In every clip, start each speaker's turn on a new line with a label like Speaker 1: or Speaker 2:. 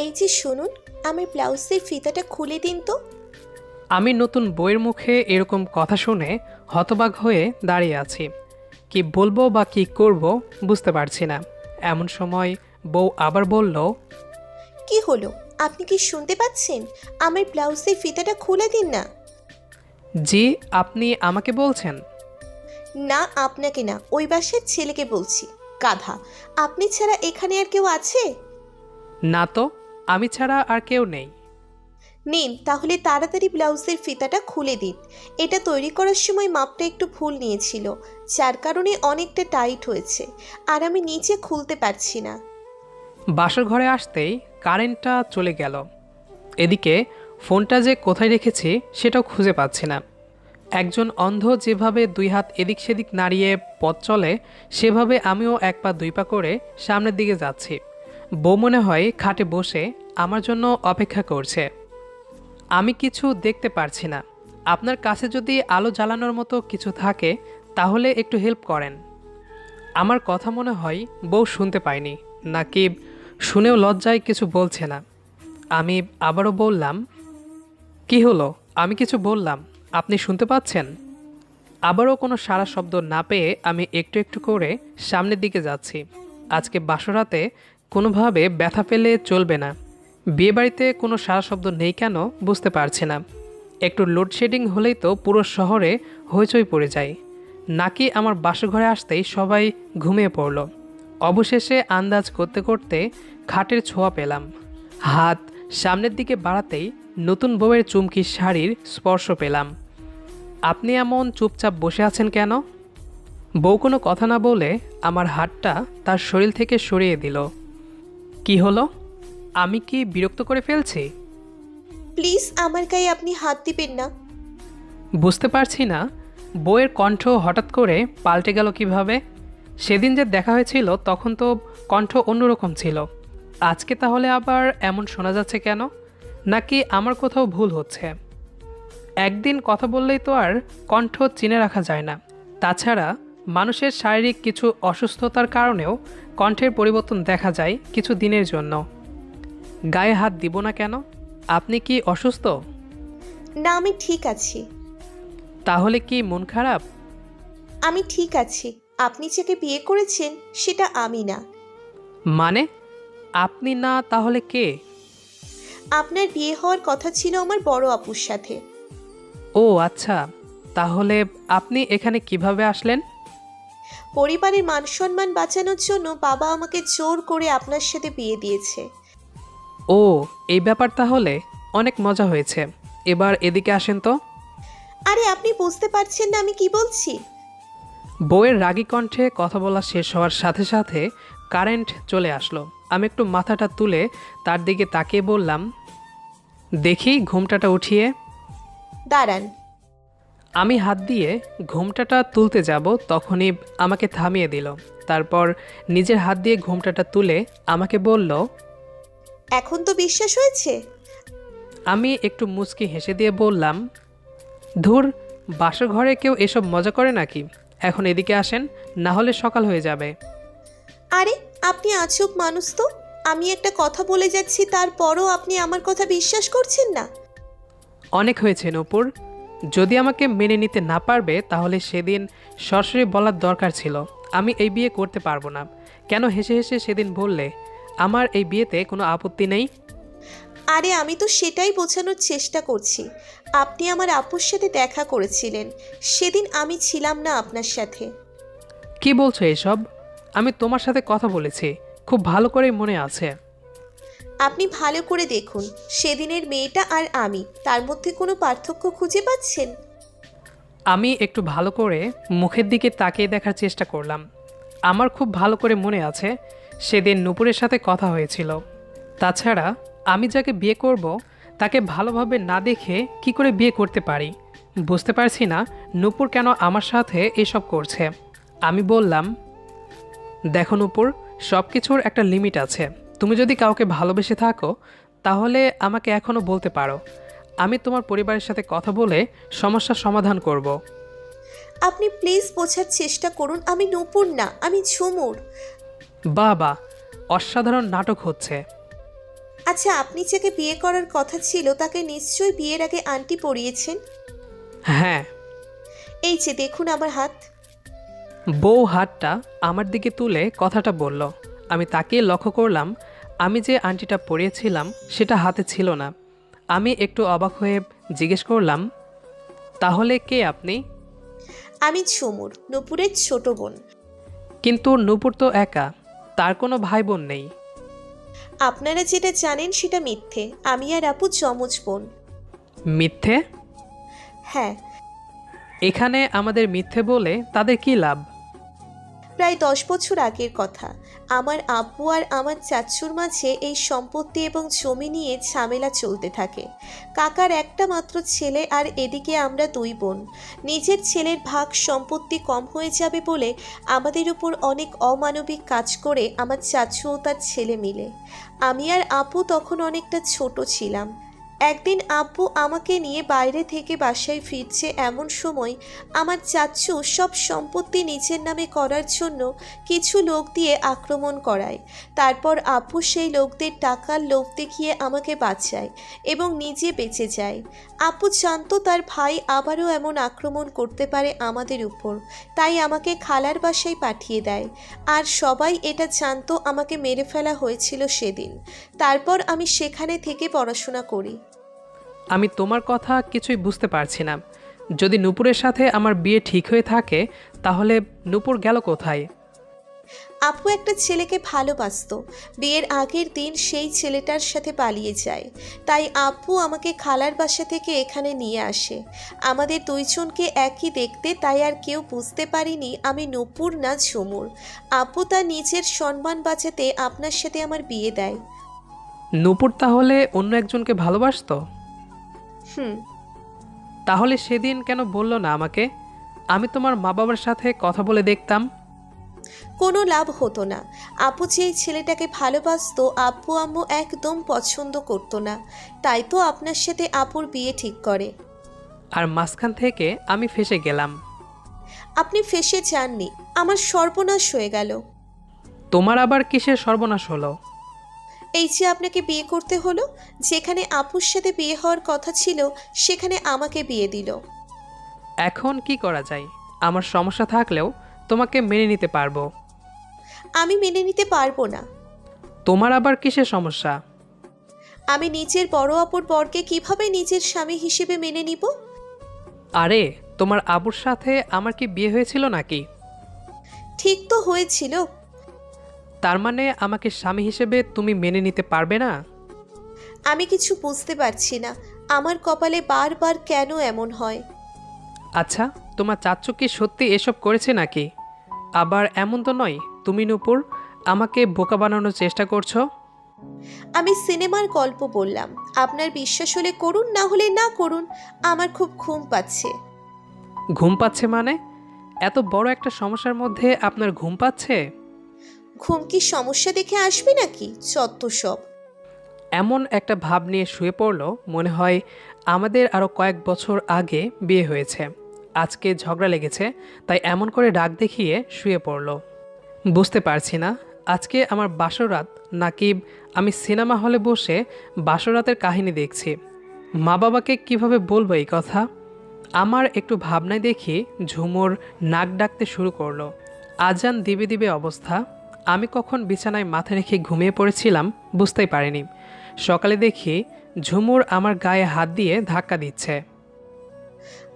Speaker 1: এই যে শুনুন আমার ব্লাউজের ফিতাটা খুলে দিন তো।
Speaker 2: আমি নতুন বইয়ের মুখে এরকম কথা শুনে হতবাক হয়ে দাঁড়িয়ে আছি। কি বলব বা কি করব বুঝতে পারছি না। এমন সময় বউ আবার বলল
Speaker 1: কি হলো? আপনি কি শুনতে পাচ্ছেন? আমার ব্লাউজের ফিতাটা খুলে দিন না।
Speaker 2: জি আপনি আমাকে বলছেন।
Speaker 1: না আপনাকে না ওই বাসের ছেলেকে বলছি। গাধা আপনি ছাড়া এখানে আর কেউ আছে?
Speaker 2: না তো আমি ছাড়া আর কেউ নেই।
Speaker 1: নিন তাহলে তাড়াতাড়ি ব্লাউজের ফিতাটা খুলে দিন। এটা তৈরি করার সময় মাপটা একটু ভুল নিয়েছিল যার কারণে অনেকটা টাইট হয়েছে আর আমি নিচে খুলতে পারছি না।
Speaker 2: বাসর ঘরে আসতেই কারেন্টটা চলে গেল। এদিকে ফোনটা যে কোথায় রেখেছি সেটাও খুঁজে পাচ্ছি না। একজন অন্ধ যেভাবে দুই হাত এদিক সেদিক নাড়িয়ে পথ চলে সেভাবে আমিও এক পা দুই পা করে সামনের দিকে যাচ্ছি। বউ মনে হয় খাটে বসে আমার জন্য অপেক্ষা করছে। আমি কিছু দেখতে পারছি না। আপনার কাছে যদি আলো জ্বালানোর মতো কিছু থাকে, তাহলে একটু হেল্প করেন। আমার কথা মনে হয় বউ শুনতে পায়নি, নাকি শুনেও লজ্জায় কিছু বলছে না। আমি আবারও বললাম, কি হলো? আমি কিছু বললাম। আপনি শুনতে পাচ্ছেন? আবারও কোনো সারা শব্দ না পেয়ে আমি একটু একটু করে সামনের দিকে যাচ্ছি। আজকে বাসরাতে কোনোভাবে ব্যথা পেলে চলবে না। বিয়েবাড়িতে কোনো সারা শব্দ নেই কেন বুঝতে পারছি না। একটু লোডশেডিং হলেই তো পুরো শহরে হইচই পড়ে যায়। নাকি আমার বাসঘরে আসতেই সবাই ঘুমিয়ে পড়ল। অবশেষে আন্দাজ করতে করতে খাটের ছোঁয়া পেলাম। হাত সামনের দিকে বাড়াতেই নতুন বউয়ের চুমকি শাড়ির স্পর্শ পেলাম। আপনি এমন চুপচাপ বসে আছেন কেন? বউ কোনো কথা না বলে আমার হাতটা তার শরীর থেকে সরিয়ে দিল। কি হলো? আমি কি বিরক্ত করে ফেলছি?
Speaker 1: প্লিজ আমার গায়ে আপনি হাত দিবেন না।
Speaker 2: বুঝতে পারছি না বইয়ের কণ্ঠ হঠাৎ করে পাল্টে গেল কীভাবে? সেদিন যে দেখা হয়েছিল তখন তো কণ্ঠ অন্যরকম ছিল। আজকে তাহলে আবার এমন শোনা যাচ্ছে কেন? নাকি আমার কোথাও ভুল হচ্ছে? একদিন কথা বললেই তো আর কণ্ঠ চিনে রাখা যায় না। তাছাড়া মানুষের শারীরিক কিছু অসুস্থতার কারণেও কণ্ঠের পরিবর্তন দেখা যায় কিছু দিনের জন্য। গায়ে হাত দিব না কেন? আপনি কি অসুস্থ?
Speaker 1: না আমি ঠিক আছি।
Speaker 2: তাহলে কি মন খারাপ?
Speaker 1: আমি ঠিক আছি। আপনি যাকে বিয়ে করেছেন সেটা আমি না।
Speaker 2: মানে? আপনি না তাহলে কে?
Speaker 1: আপনার বিয়ে হওয়ার কথা ছিল আমার বড় আপুর সাথে।
Speaker 2: ও আচ্ছা। তাহলে আপনি এখানে কীভাবে আসলেন?
Speaker 1: পরিবারের মান সম্মান বাঁচানোর জন্য বাবা আমাকে জোর করে আপনার সাথে বিয়ে দিয়েছে।
Speaker 2: ও এই ব্যাপার তাহলে অনেক মজা হয়েছে। এবার এদিকে আসেন তো।
Speaker 1: আরে আপনি বুঝতে পারছেন না আমি কি বলছি?
Speaker 2: বউয়ের রাগী কণ্ঠে কথা বলা শেষ হওয়ার সাথে সাথে কারেন্ট চলে আসলো। আমি একটু মাথাটা তুলে তার দিকে তাকিয়ে বললাম দেখি ঘুমটাটা উঠিয়ে।
Speaker 1: দাঁড়ান।
Speaker 2: আমি হাত দিয়ে ঘুমটাটা তুলতে যাব তখনই আমাকে থামিয়ে দিল। তারপর নিজের হাত দিয়ে ঘুমটাটা তুলে আমাকে বলল
Speaker 1: এখন তো বিশ্বাস হয়েছে?
Speaker 2: আমি একটু মুচকি হেসে দিয়ে বললাম ধুর বাসর ঘরে কেউ এসব মজা করে নাকি? এখন এদিকে আসেন না হলে সকাল হয়ে যাবে।
Speaker 1: আরে আপনি আজব মানুষ তো। আমি একটা কথা বলে যাচ্ছি তারপরও আপনি আমার কথা বিশ্বাস করছেন না।
Speaker 2: অনেক হয়েছে নূপুর। যদি আমাকে মেনে নিতে না পারবে তাহলে সেদিন সরাসরি বলার দরকার ছিল। আমি এই বিয়ে করতে পারব না। কেন হেসে হেসে সেদিন বললে আমার এই বিয়েতে কোনো আপত্তি নেই।
Speaker 1: আরে আমি তো সেটাই বোঝানোর চেষ্টা করছি। আপনি আমার আপুর সাথে দেখা করেছিলেন। সেদিন আমি ছিলাম না আপনার সাথে।
Speaker 2: কি বলছো এসব? আমি তোমার সাথে কথা বলেছি। খুব ভালো করে মনে আছে।
Speaker 1: আপনি ভালো করে দেখুন সেদিনের মেয়েটা আর আমি তার মধ্যে কোনো পার্থক্য খুঁজে পাচ্ছেন?
Speaker 2: আমি একটু ভালো করে মুখের দিকে তাকিয়ে দেখার চেষ্টা করলাম। আমার খুব ভালো করে মনে আছে সেদিন নূপুরের সাথে কথা হয়েছিল। তাছাড়া আমি যাকে বিয়ে করব, তাকে ভালোভাবে না দেখে কি করে বিয়ে করতে পারি? বুঝতে পারছি না নূপুর কেন আমার সাথে এসব করছে। আমি বললাম, দেখো নূপুর সব কিছুর একটা লিমিট আছে। তুমি যদি কাউকে ভালোবেসে থাকো, তাহলে আমাকে এখনও বলতে পারো। আমি তোমার পরিবারের সাথে কথা বলে সমস্যার সমাধান করব।
Speaker 1: আপনি প্লিজ বোঝার চেষ্টা করুন, আমি নূপুর না, আমি ঝুমুর।
Speaker 2: বা বা অসাধারণ নাটক হচ্ছে।
Speaker 1: আচ্ছা আপনি যাকে বিয়ে করার কথা ছিল তাকে নিশ্চয়ই বিয়ের আগে আন্টি পরিয়েছেন?
Speaker 2: হ্যাঁ।
Speaker 1: এই যে দেখুন আমার হাত।
Speaker 2: বউ হাতটা আমার দিকে তুলে কথাটা বলল। আমি তাকে লক্ষ্য করলাম আমি যে আংটিটা পরিয়েছিলাম সেটা হাতে ছিল না। আমি একটু অবাক হয়ে জিজ্ঞেস করলাম তাহলে কে আপনি?
Speaker 1: আমি ঝুমুর নুপুরের ছোট বোন।
Speaker 2: কিন্তু নূপুর তো একা। তার কোনো ভাই বোন নেই।
Speaker 1: আপনারা যেটা জানেন সেটা মিথ্যে। আমি আর আপু যমজ বোন।
Speaker 2: মিথ্যে?
Speaker 1: হ্যাঁ।
Speaker 2: এখানে আমাদের মিথ্যে বলে তাদের কি লাভ?
Speaker 1: প্রায় দশ বছর আগের কথা। আমার আব্বু আর আমার চাচুর মাঝে এই সম্পত্তি এবং জমি নিয়ে ঝামেলা চলতে থাকে। কাকার একটা মাত্র ছেলে আর এদিকে আমরা দুই বোন। নিজের ছেলের ভাগ সম্পত্তি কম হয়ে যাবে বলে আমাদের উপর অনেক অমানবিক কাজ করে আমার চাচু ও তার ছেলে মিলে। আমি আর আপু তখন অনেকটা ছোট ছিলাম। একদিন আব্বু আমাকে নিয়ে বাইরে থেকে বাসায় ফিরছে এমন সময় আমার চাচ্চু সব সম্পত্তি নিজের নামে করার জন্য কিছু লোক দিয়ে আক্রমণ করায়। তারপর আব্বু সেই লোকদের টাকার লোভ দেখিয়ে আমাকে বাঁচায় এবং নিজে বেঁচে যায়। আব্বু জানতো তার ভাই আবারও এমন আক্রমণ করতে পারে আমাদের উপর, তাই আমাকে খালার বাসায় পাঠিয়ে দেয়। আর সবাই এটা জানতো আমাকে মেরে ফেলা হয়েছিল সেদিন। তারপর আমি সেখানে থেকে পড়াশোনা করি।
Speaker 2: আমি তোমার কথা কিছুই বুঝতে পারছি না। যদি নূপুরের সাথে আমার বিয়ে ঠিক হয়ে থাকে তাহলে নূপুর গেল কোথায়?
Speaker 1: আপু একটা ছেলেকে ভালোবাসতো। বিয়ের আগের দিন সেই ছেলেটার সাথে পালিয়ে যায়। তাই আপু আমাকে খালার বাসা থেকে এখানে নিয়ে আসে। আমাদের দুইজনকে একই দেখতে তাই আর কেউ বুঝতে পারিনি আমি নূপুর না ঝুমুর। আপু তার নিজের সম্মান বাঁচাতে আপনার সাথে আমার বিয়ে দেয়।
Speaker 2: নূপুর তাহলে অন্য একজনকে ভালোবাসতো?
Speaker 1: হুম।
Speaker 2: তাহলে সেদিন কেন বলল না আমাকে? আমি তোমার মা বাবার সাথে কথা বলে দেখতাম।
Speaker 1: কোনো লাভ হতো না। আপু যে এই ছেলেটাকে ভালোবাসতো আপু আম্মু একদম পছন্দ করতো না। তাই তো আপনার সাথে আপুর বিয়ে ঠিক করে।
Speaker 2: আর মাঝখান থেকে আমি ফেসে গেলাম।
Speaker 1: আপনি ফেসে যাননি। আমার সর্বনাশ হয়ে গেল।
Speaker 2: তোমার আবার কিসের সর্বনাশ হলো?
Speaker 1: এই যে আপনাকে বিয়ে করতে হলো যেখানে আপুর সাথে বিয়ে হওয়ার কথা ছিল সেখানে আমাকে বিয়ে দিল।
Speaker 2: এখন কি করা যায়? আমার সমস্যা থাকলেও তোমাকে মেনে নিতে পারব।
Speaker 1: আমি মেনে নিতে পারব না।
Speaker 2: তোমার আবার কিসের সমস্যা?
Speaker 1: আমি নিজের বড় অপর বরকে কীভাবে নিজের স্বামী হিসেবে মেনে নিব?
Speaker 2: আরে তোমার আবুর সাথে আমার কি বিয়ে হয়েছিল নাকি?
Speaker 1: ঠিক তো হয়েছিল
Speaker 2: তার মানে আমাকে স্বামী হিসেবে তুমি মেনে নিতে পারবে না?
Speaker 1: আমি কিছু বুঝতে পারছি না। আমার কপালে বারবার কেন এমন হয়?
Speaker 2: আচ্ছা তোমার চাচ্চু কি সত্যি এসব করেছে নাকি? আবার এমন তো নয় তুমি নূপুর আমাকে বোকা বানানোর চেষ্টা করছ?
Speaker 1: আমি সিনেমার গল্প বললাম। আপনার বিশ্বাস হলে করুন না হলে না করুন আমার খুব ঘুম পাচ্ছে।
Speaker 2: ঘুম পাচ্ছে মানে? এত বড় একটা সমস্যার মধ্যে আপনার ঘুম পাচ্ছে?
Speaker 1: ঘুম কি সমস্যা দেখে আসবি নাকি? চত্ব সব।
Speaker 2: এমন একটা ভাব নিয়ে শুয়ে পড়ল, মনে হয় আমাদের আরও কয়েক বছর আগে বিয়ে হয়েছে। আজকে ঝগড়া লেগেছে, তাই এমন করে ডাক দেখিয়ে শুয়ে পড়ল। বুঝতে পারছি না, আজকে আমার বাসরাত, নাকি আমি সিনেমা হলে বসে বাসরাতের কাহিনী দেখছি। মা বাবাকে কীভাবে বলব এই কথা? আমার একটু ভাবনায় দেখি ঝুমুর নাক ডাকতে শুরু করল। আজান দিবে দিবে অবস্থা। আমি কখন বিছানায় মাথা রেখে ঘুমিয়ে পড়েছিলাম বুঝতেই পারিনি। সকালে দেখি ঝুমুর আমার গায়ে হাত দিয়ে ধাক্কা দিচ্ছে।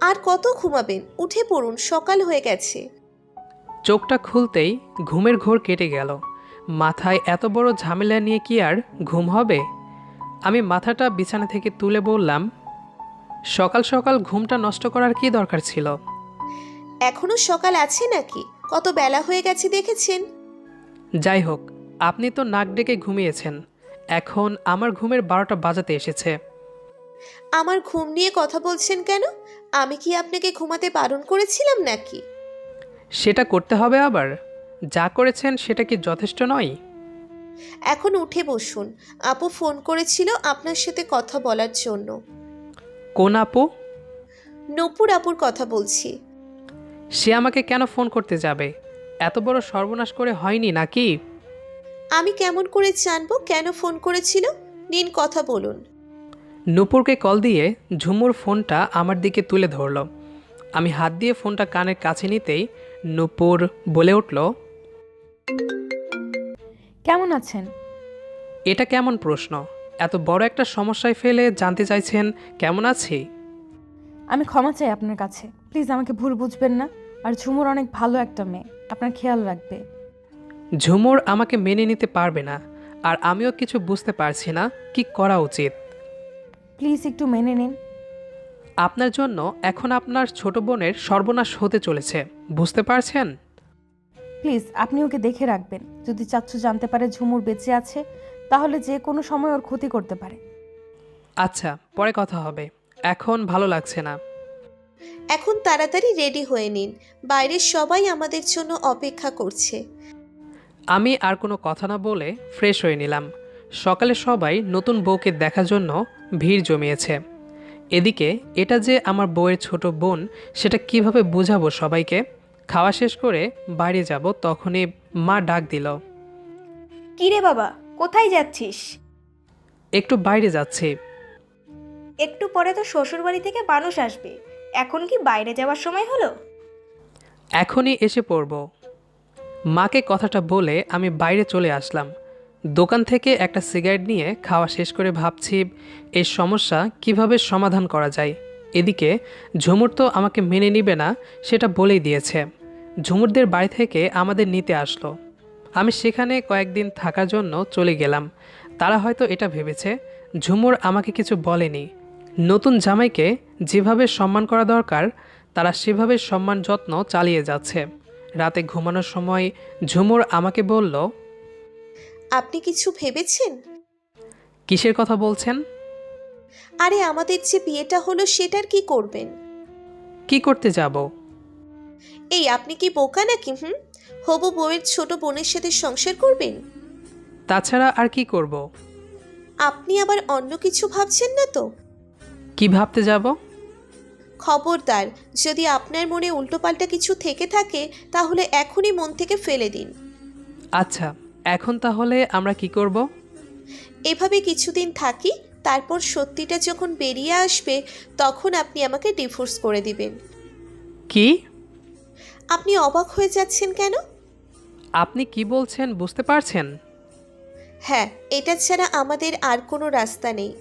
Speaker 1: আর কত ঘুমাবেন? উঠে পড়ুন সকাল হয়ে গেছে।
Speaker 2: চোখটা খুলতেই ঘুমের ঘোর কেটে গেল। মাথায় এত বড় ঝামেলা নিয়ে কি আর ঘুম হবে? আমি মাথাটা বিছানা থেকে তুলে বললাম সকাল সকাল ঘুমটা নষ্ট করার কি দরকার ছিল?
Speaker 1: এখনও সকাল আছে নাকি? কত বেলা হয়ে গেছে দেখেছেন?
Speaker 2: যাই হোক আপনি তো নাক ডেকে ঘুমিয়েছেন। এখন আমার ঘুমের বারোটা বাজাতে এসেছে।
Speaker 1: আমার ঘুম নিয়ে কথা বলছেন কেন? আমি কি আপনাকে ঘুমাতে বারণ করেছিলাম নাকি?
Speaker 2: সেটা করতে হবে আবার। যা করেছেন সেটা কি যথেষ্ট নয়?
Speaker 1: এখন উঠে বসুন। আপু ফোন করেছিল আপনার সাথে কথা বলার জন্য।
Speaker 2: কোন আপু?
Speaker 1: নপুর আপুর কথা বলছি।
Speaker 2: সে আমাকে কেন ফোন করতে যাবে? এত বড় সর্বনাশ করে হয়নি নাকি?
Speaker 1: আমি কেমন করে জানব কেন ফোন করেছিল? নিন কথা বলুন।
Speaker 2: নূপুরকে কল দিয়ে ঝুমুর ফোনটা আমার দিকে তুলে ধরল। আমি হাত দিয়ে ফোনটা কানের কাছে নিতেই নূপুর বলে উঠল
Speaker 3: কেমন আছেন?
Speaker 2: এটা কেমন প্রশ্ন? এত বড় একটা সমস্যায় ফেলে জানতে চাইছেন কেমন আছি?
Speaker 3: আমি ক্ষমা চাই আপনার কাছে। প্লিজ আমাকে ভুল বুঝবেন না। আর ঝুমুর অনেক ভালো একটা মেয়ে। আপনার খেয়াল রাখবে।
Speaker 2: ঝুমুর আমাকে মেনে নিতে পারবে না আর আমিও কিছু বুঝতে পারছি না কি করা উচিত।
Speaker 3: প্লিজ একটু মেনে নিন।
Speaker 2: আপনার জন্য এখন আপনার ছোট বোনের সর্বনাশ হতে চলেছে বুঝতে পারছেন?
Speaker 3: প্লিজ আপনি ওকে দেখে রাখবেন। যদি চাচ্ছু জানতে পারে ঝুমুর বেঁচে আছে তাহলে যে কোনো সময় ওর ক্ষতি করতে পারে।
Speaker 2: আচ্ছা পরে কথা হবে। এখন ভালো লাগছে না।
Speaker 1: এখন তাড়াতাড়ি রেডি হয়ে নিন। বাইরের সবাই আমাদের জন্য অপেক্ষা করছে।
Speaker 2: আমি আর কোনো কথা না বলে ফ্রেশ হয়ে নিলাম। সকালে সবাই নতুন বউকে দেখার জন্য ভিড় জমিয়েছে। এদিকে এটা যে আমার বউয়ের ছোট বোন সেটা কীভাবে বোঝাবো সবাইকে? খাওয়া শেষ করে বাইরে যাব তখনই মা ডাক দিল।
Speaker 4: কিরে বাবা কোথায় যাচ্ছিস?
Speaker 2: একটু বাইরে যাচ্ছি।
Speaker 4: একটু পরে তো শ্বশুরবাড়ি থেকে মানুষ আসবে। এখন কি বাইরে যাওয়ার সময় হলো?
Speaker 2: এখনই এসে পড়ব। মাকে কথাটা বলে আমি বাইরে চলে আসলাম। দোকান থেকে একটা সিগারেট নিয়ে খাওয়া শেষ করে ভাবছি, এই সমস্যা কীভাবে সমাধান করা যায়? এদিকে ঝুমুর তো আমাকে মেনে নিবে না, সেটা বলেই দিয়েছে। ঝুমুরদের বাড়ি থেকে আমাদের নিতে আসলো। আমি সেখানে কয়েকদিন থাকার জন্য চলে গেলাম। তারা হয়তো এটা ভেবেছে। ঝুমুর আমাকে কিছু বলেনি। নতুন জামাইকে যেভাবে সম্মান করা দরকার তারা সেভাবে সম্মান যত্ন চালিয়ে যাচ্ছে। রাতে ঘুমানোর সময় ঝুমুর আমাকে বলল
Speaker 1: আপনি কিছু ভেবেছেন?
Speaker 2: কিসের কথা বলছেন?
Speaker 1: আরে আমাদের যে বিয়েটা হলো সেটার কি করবেন?
Speaker 2: কি করতে যাব?
Speaker 1: এই আপনি কি বোকা নাকি হুম? হবু বউয়ের ছোট বোনের সাথে সংসার করবেন?
Speaker 2: তাছাড়া আর কি করব?
Speaker 1: আপনি আবার অন্য কিছু ভাবছেন না তো?
Speaker 2: কি ভাবতে যাব?
Speaker 1: খবরদার যদি আপনার মনে উল্টোপাল্টা কিছু থেকে থাকে তাহলে এখনই মন থেকে ফেলে দিন।
Speaker 2: আচ্ছা এখন তাহলে আমরা কি করব?
Speaker 1: এভাবে কিছুদিন থাকি তারপর সত্যিটা যখন বেরিয়ে আসবে তখন আপনি আমাকে ডিভোর্স করে দিবেন।
Speaker 2: কি?
Speaker 1: আপনি অবাক হয়ে যাচ্ছেন কেন?
Speaker 2: আপনি কি বলছেন বুঝতে পারছেন?
Speaker 1: হ্যাঁ এটা ছাড়া আমাদের আর কোনো রাস্তা নেই।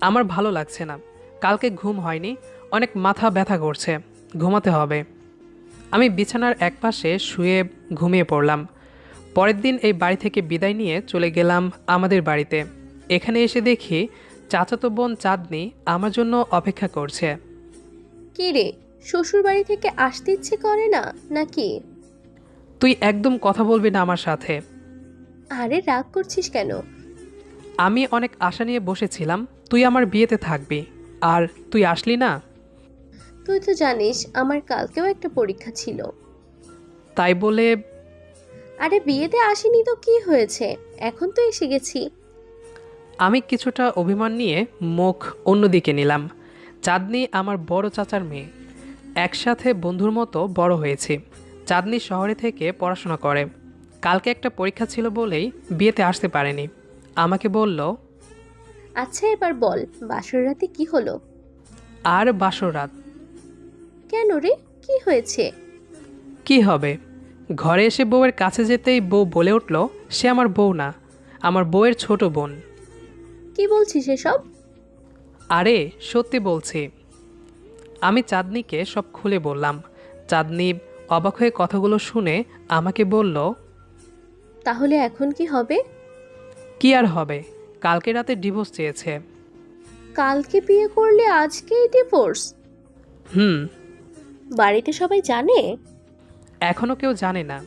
Speaker 2: আমার ভালো লাগছে না। কালকে ঘুম হয়নি অনেক মাথা ব্যথা করছে ঘুমাতে হবে। আমি বিছানার একপাশে শুয়ে ঘুমিয়ে পড়লাম। পরের দিন এই বাড়ি থেকে বিদায় নিয়ে চলে গেলাম আমাদের বাড়িতে। এখানে এসে দেখি চাচাতো বোন চাঁদনি আমার জন্য অপেক্ষা করছে।
Speaker 5: কি রে শ্বশুর বাড়ি থেকে আসতে ইচ্ছে করে না নাকি?
Speaker 2: তুই একদম কথা বলবি না আমার সাথে।
Speaker 5: আরে রাগ করছিস কেন?
Speaker 2: আমি অনেক আশা নিয়ে বসেছিলাম তুই আমার বিয়েতে থাকবি আর তুই আসলি না?
Speaker 5: তুই তো জানিস আমার কালকেও একটা পরীক্ষা ছিল।
Speaker 2: তাই বলে
Speaker 5: আরে বিয়েতে আসিনি তো কি হয়েছে? এখন তো এসে গেছি।
Speaker 2: আমি কিছুটা অভিমান নিয়ে মুখ অন্যদিকে নিলাম। চাঁদনি আমার বড় চাচার মেয়ে। একসাথে বন্ধুর মতো বড় হয়েছি। চাঁদনি শহরে থেকে পড়াশোনা করে। কালকে একটা পরীক্ষা ছিল বলেই বিয়েতে আসতে পারেনি। আমাকে বলল
Speaker 5: আচ্ছা এবার বল বাসর রাতে কি হলো?
Speaker 2: আর বাসর রাত।
Speaker 5: কেন রে? কি হয়েছে?
Speaker 2: কি হবে? ঘরে এসে বউয়ের কাছে যেতেই বউ বলে উঠল সে আমার বউ না আমার বউয়ের ছোট বোন।
Speaker 5: কি বলছিস এসব?
Speaker 2: আরে সত্যি বলছি। আমি চাঁদনিকে সব খুলে বললাম। চাঁদনি অবাক হয়ে কথাগুলো শুনে আমাকে বলল
Speaker 5: তাহলে এখন কি হবে?
Speaker 2: কি আর হবে? কালকে রাতে ডিভোর্স চেয়েছে।
Speaker 5: কালকে বিয়ে করলে আজকেই ডিভোর্স?
Speaker 2: হুম।
Speaker 5: বাড়িতে সবাই জানে?
Speaker 2: এখনও কেউ জানে না।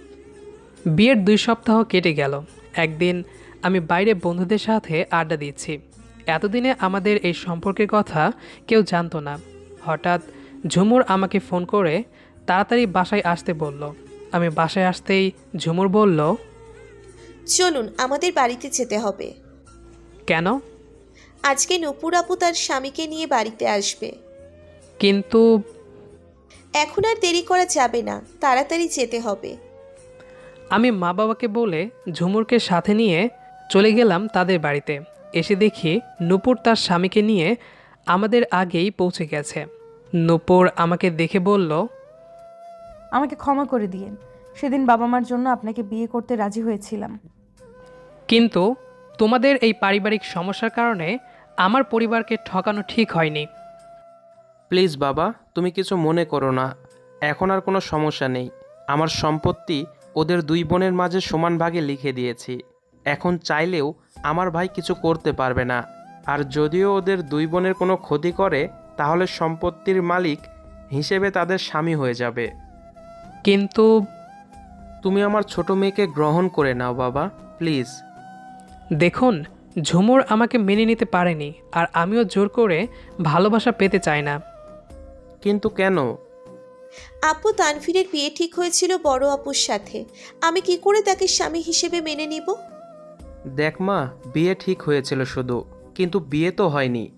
Speaker 2: বিয়ের দুই সপ্তাহ কেটে গেল। একদিন আমি বাইরে বন্ধুদের সাথে আড্ডা দিচ্ছি। এতদিনে আমাদের এই সম্পর্কের কথা কেউ জানতো না। হঠাৎ ঝুমুর আমাকে ফোন করে তাড়াতাড়ি বাসায় আসতে বলল। আমি বাসায় আসতেই ঝুমুর বলল
Speaker 1: চলুন আমাদের বাড়িতে যেতে হবে।
Speaker 2: কেন?
Speaker 1: আজকে নপুর আপু তার স্বামীকে নিয়ে বাড়িতে আসবে।
Speaker 2: কিন্তু
Speaker 1: এখন আর দেরি করা যাবে না তাড়াতাড়ি যেতে হবে।
Speaker 2: আমি মা বাবাকে বলে ঝুমুরকে সাথে নিয়ে চলে গেলাম তাদের বাড়িতে। এসে দেখি নূপুর তার স্বামীকে নিয়ে আমাদের আগেই পৌঁছে গেছে। নূপুর আমাকে দেখে বলল
Speaker 3: আমাকে ক্ষমা করে দিয়েন। সেদিন বাবা মার জন্য আপনাকে বিয়ে করতে রাজি হয়েছিলাম।
Speaker 2: কিন্তু তোমাদের এই পারিবারিক সমস্যার কারণে আমার পরিবারকে ঠকানো ঠিক হয়নি।
Speaker 6: প্লিজ বাবা তুমি কিছু মনে করো না। এখন আর কোনো সমস্যা নেই। আমার সম্পত্তি ওদের দুই বোনের মাঝে সমান ভাগে লিখে দিয়েছি। এখন চাইলেও আমার ভাই কিছু করতে পারবে না। আর যদিও ওদের দুই বোনের কোনো ক্ষতি করে তাহলে সম্পত্তির মালিক হিসেবে তাদের স্বামী হয়ে যাবে।
Speaker 2: কিন্তু
Speaker 6: তুমি আমার ছোট মেয়েকে গ্রহণ করে নাও বাবা প্লিজ।
Speaker 2: দেখুন ঝুমুর আমাকে মেনে নিতে পারেনি আর আমিও জোর করে ভালোবাসা পেতে চাই না।
Speaker 6: কিন্তু কেন?
Speaker 1: আপু তানভীরের বিয়ে ঠিক হয়েছিল বড় আপুর সাথে। আমি কি করে তাকে স্বামী হিসেবে মেনে নিব?
Speaker 6: দেখ মা বিয়ে ঠিক হয়েছিল শুধু কিন্তু বিয়ে তো হয়নি।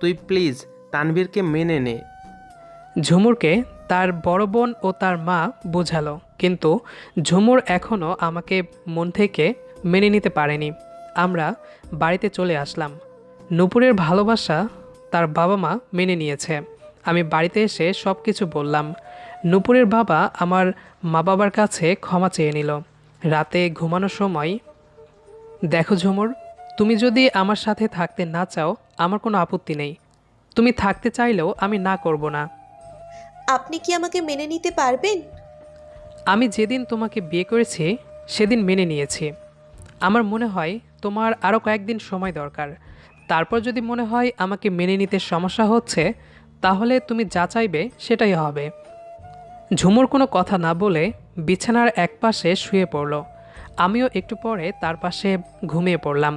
Speaker 6: তুই প্লিজ তানভীরকে মেনে নে।
Speaker 2: ঝুমুরকে তার বড় বোন ও তার মা বোঝালো কিন্তু ঝুমুর এখনও আমাকে মন থেকে মেনে নিতে পারেনি। আমরা বাড়িতে চলে আসলাম। নুপুরের ভালোবাসা তার বাবা মা মেনে নিয়েছে। আমি বাড়িতে এসে সব কিছু বললাম। নুপুরের বাবা আমার মা বাবার কাছে ক্ষমা চেয়ে নিল। রাতে ঘুমানোর সময় দেখো ঝুমুর তুমি যদি আমার সাথে থাকতে না চাও আমার কোনো আপত্তি নেই। তুমি থাকতে চাইলেও আমি না করব না।
Speaker 1: আপনি কি আমাকে মেনে নিতে পারবেন?
Speaker 2: আমি যেদিন তোমাকে বিয়ে করেছি সেদিন মেনে নিয়েছি। আমার মনে হয় তোমার আরও কয়েকদিন সময় দরকার। তারপর যদি মনে হয় আমাকে মেনে নিতে সমস্যা হচ্ছে, তাহলে তুমি যা চাইবে সেটাই হবে। ঝুমুর কোনো কথা না বলে বিছানার এক পাশে শুয়ে পড়ল। আমিও একটু পরে তার পাশে ঘুমিয়ে পড়লাম।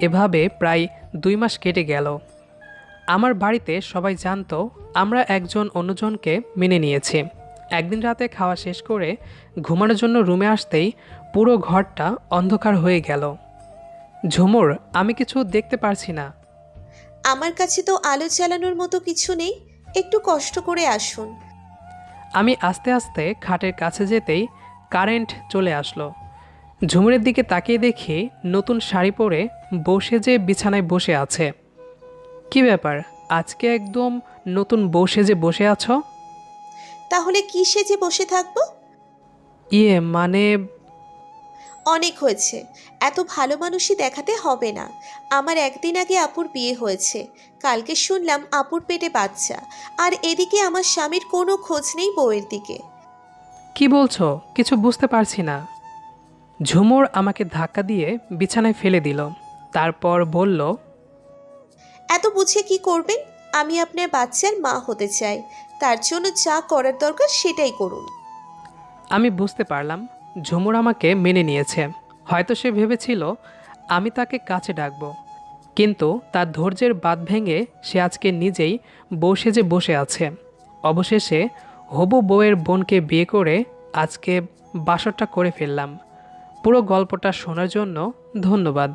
Speaker 2: এভাবে প্রায় দুই মাস কেটে গেল। আমার বাড়িতে সবাই জানতো আমরা একজন অন্যজনকে মেনে নিয়েছি। একদিন রাতে খাওয়া শেষ করে ঘুমানোর জন্য রুমে আসতেই পুরো ঘরটা অন্ধকার হয়ে গেল। ঝুমুর আমি কিছু দেখতে পারছি না।
Speaker 1: আমার কাছে তো আলো চালানোর মতো কিছু নেই একটু কষ্ট করে আসুন।
Speaker 2: আমি আস্তে আস্তে খাটের কাছে যেতেই কারেন্ট চলে আসলো। ঝুমুরের দিকে তাকিয়ে দেখি নতুন শাড়ি পরে বসে যে বিছানায় বসে আছে। কি ব্যাপার? আজকে একদম নতুন বসে যে বসে আছো?
Speaker 1: তাহলে কি সেজে বসে থাকব?
Speaker 2: ইয়ে মানে
Speaker 1: অনেক হয়েছে। এত ভালো মানুষই দেখাতে হবে না। আমার একদিন আগে আপুর বিয়ে হয়েছে। কালকে শুনলাম আপুর পেটে বাচ্চা। আর এদিকে আমার স্বামীর কোনো খোঁজ নেই বউয়ের দিকে।
Speaker 2: কি বলছো? কিছু বুঝতে পারছি না। ঝুমুর আমাকে ধাক্কা দিয়ে বিছানায় ফেলে দিল। তারপর বলল
Speaker 1: এত বুঝে কি করবেন আমি আপনার বাচ্চার মা হতে চাই। তার জন্য যা করার দরকার সেটাই করুন।
Speaker 2: আমি বুঝতে পারলাম, ঝুমুর আমাকে মেনে নিয়েছে। হয়তো সে ভেবেছিল, আমি তাকে কাছে ডাকব। কিন্তু তার ধৈর্যের বাদ ভেঙে সে আজকে নিজেই বসে যে বসে আছে। অবশেষে হবু বউয়ের বোনকে বিয়ে করে আজকে বাসরটা করে ফেললাম। পুরো গল্পটা শোনার জন্য ধন্যবাদ।